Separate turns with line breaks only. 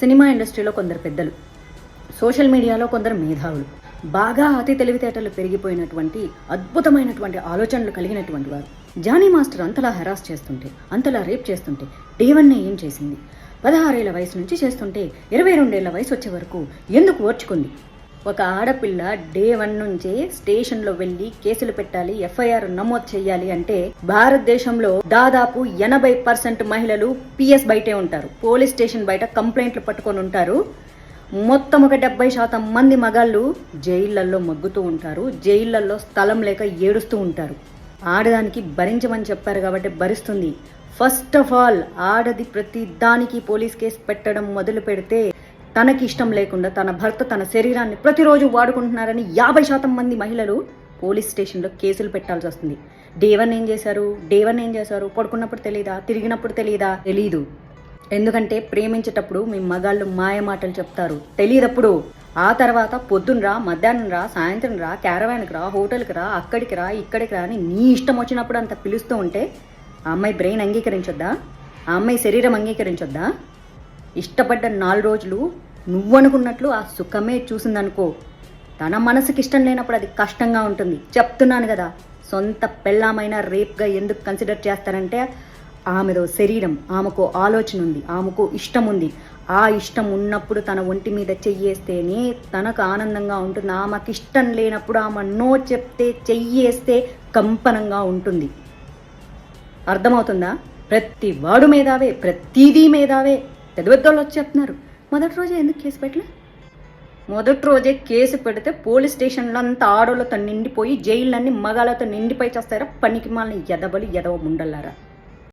Cinema ఇండస్ట్రీలో కొందరు పెద్దలు సోషల్ మీడియాలో కొందరు మేధావులు. బాగా అతి తెలివితేటలు పెరిగిపోయినటువంటి అద్భుతమైనటువంటి ఆలోచనలు కలిగినటువంటి వారు. జానీ మాస్టర్ అంతలా హెరాస్ చేస్తుంటే అంతలా రేప్ చేస్తుంటే డేవన్నే ఏం చేసింది? పదహారేళ్ళ వయసు నుంచి చేస్తుంటే ఇరవై రెండేళ్ళ వయసు వచ్చే వరకు ఎందుకు ఓర్చుకుంది? ఒక ఆడపిల్ల డే వన్ నుంచే స్టేషన్లో వెళ్ళి కేసులు పెట్టాలి ఎఫ్ఐఆర్ నమోదు చేయాలి అంటే భారతదేశంలో దాదాపు ఎనభై పర్సెంట్ మహిళలు పిఎస్ బయటే ఉంటారు. పోలీస్ స్టేషన్ బయట కంప్లైంట్లు పట్టుకొని ఉంటారు. మొత్తం ఒక డెబ్బై శాతం మంది మగాళ్ళు జైళ్ళలో మగ్గుతూ ఉంటారు. జైళ్ళలో స్థలం లేక ఏడుస్తూ ఉంటారు. ఆడదానికి భరించమని చెప్పారు కాబట్టి భరిస్తుంది. ఫస్ట్ ఆఫ్ ఆల్ ఆడది ప్రతి దానికి పోలీస్ కేసు పెట్టడం మొదలు పెడితే తనకి ఇష్టం లేకుండా తన భర్త తన శరీరాన్ని ప్రతిరోజు వాడుకుంటున్నారని యాభై శాతం మంది మహిళలు పోలీస్ స్టేషన్లో కేసులు పెట్టాల్సి వస్తుంది. డేవన్ ఏం చేశారు? డేవన్ ఏం చేశారు? పడుకున్నప్పుడు తెలియదా తిరిగినప్పుడు తెలియదా తెలీదు. ఎందుకంటే ప్రేమించేటప్పుడు మీ మగాళ్ళు మాయ మాటలు చెప్తారు. తెలియదప్పుడు ఆ తర్వాత పొద్దున్నరా మధ్యాహ్నం రా సాయంత్రం రా క్యారవాన్కి రా హోటల్కి రా అక్కడికి రా ఇక్కడికి రా అని నీ ఇష్టం వచ్చినప్పుడు అంత పిలుస్తూ ఉంటే ఆ అమ్మాయి బ్రెయిన్ అంగీకరించొద్దా? ఆ అమ్మాయి శరీరం అంగీకరించొద్దా? ఇష్టపడ్డ నాలుగు రోజులు నువ్వనుకున్నట్లు ఆ సుఖమే చూసిందనుకో. తన మనసుకి ఇష్టం లేనప్పుడు అది కష్టంగా ఉంటుంది. చెప్తున్నాను కదా సొంత పెళ్ళామైన రేప్గా ఎందుకు కన్సిడర్ చేస్తారంటే ఆమెదో శరీరం ఆమెకు ఆలోచన ఉంది ఆమెకు ఇష్టం ఉంది. ఆ ఇష్టం ఉన్నప్పుడు తన ఒంటి మీద చెయ్యేస్తేనే తనకు ఆనందంగా ఉంటుంది. ఆమెకి ఇష్టం లేనప్పుడు ఆమె నో చెప్తే చెయ్యేస్తే కంపనంగా ఉంటుంది. అర్థమవుతుందా? ప్రతి వాడు మీదావే ప్రతిదీ మేధావే. పెద్ద పెద్దోళ్ళు వచ్చి చెప్తున్నారు మొదటి రోజే ఎందుకు కేసు పెట్టలే? మొదటి రోజే కేసు పెడితే పోలీస్ స్టేషన్లో అంతా ఆడోళ్ళతో నిండిపోయి జైళ్ళన్నీ మగాళ్ళతో నిండిపోయి చేస్తారా? పనికి మాలని ఎదబలి ఎదవ ముండల్లారా?